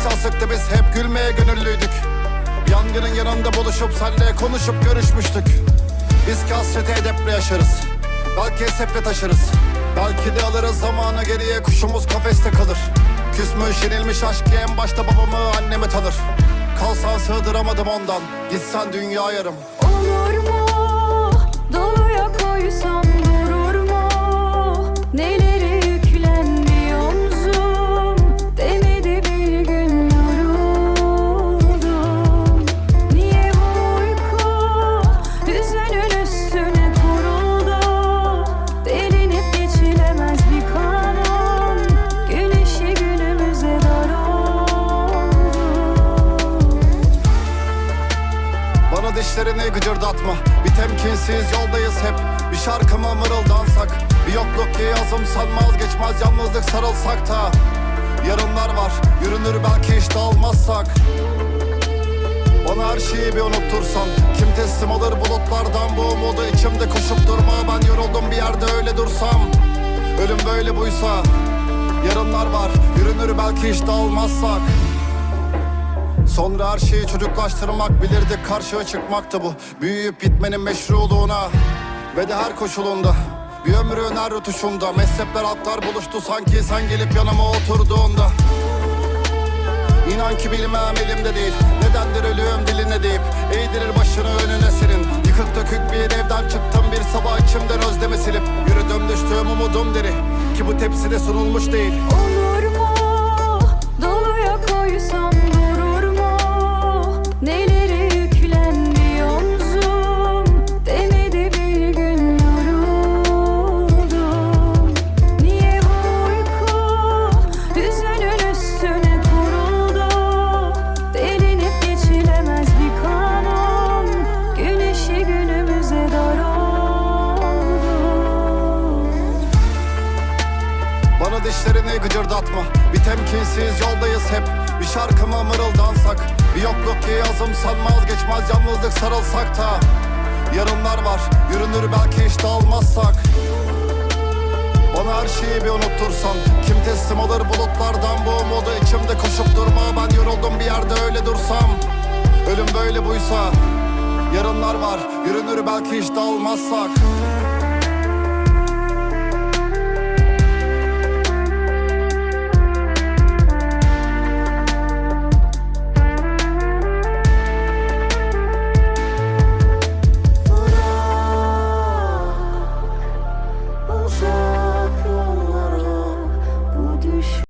isyan sıktı biz hep gülmeye gönüllüydük. Yangının yanında buluşup senle konuşup görüşmüştük. Biz ki edeple yaşarız. Belki esefle taşırız. Belki de alırız zamanı geriye kuşumuz kafeste kalır. Küsmüş yenilmiş aşkı en başta babamı annemi tanır. Kalsan sığdıramadım ondan Gitsen dünya yarım. Olur mu? Dişlerini gıcırdatma. Bir temkinsiz yoldayız hep. Bir şarkıma mırıldansak. Bir yokluk ki yazım sanmaz geçmez Yalnızlık sarılsak da. Yarınlar var. Yürünür belki hiç dağılmazsak Bana her şeyi bir unuttursan. Kim teslim alır bulutlardan? Bu umudu içimde koşup durma. Ben yoruldum bir yerde öyle dursam. Ölüm böyle buysa. Yarınlar var. Yürünür belki hiç dağılmazsak Sonra her şeyi çocuklaştırmak bilirdik karşıya çıkmaktı bu. Büyüyüp gitmenin meşruluğuna Ve de her koşulunda. Bir ömrün her rutuşunda Mezhepler halklar buluştu sanki. Sen gelip yanıma oturduğunda. İnan ki bilmem elimde değil. Nedendir ölüyorum diline deyip Eğdirir başını önüne senin. Yıkık dökük bir evden çıktım bir sabah içimden özlemi silip. Yürüdüm düştüğüm umudum deri Ki bu tepside sunulmuş değil dişlerini gıcırdatma. Bir temkinsiz yoldayız hep. Bir şarkıma mırıldansak. Bir yokluk yazım sanmaz geçmez Yalnızlık sarılsak da. Yarınlar var yürünür belki hiç dağılmazsak Bana her şeyi bir unuttursan. Kim teslim alır bulutlardan bu umudu? İçimde koşup durma Ben yoruldum bir yerde öyle dursam. Ölüm böyle buysa Yarınlar var yürünür belki hiç dağılmazsak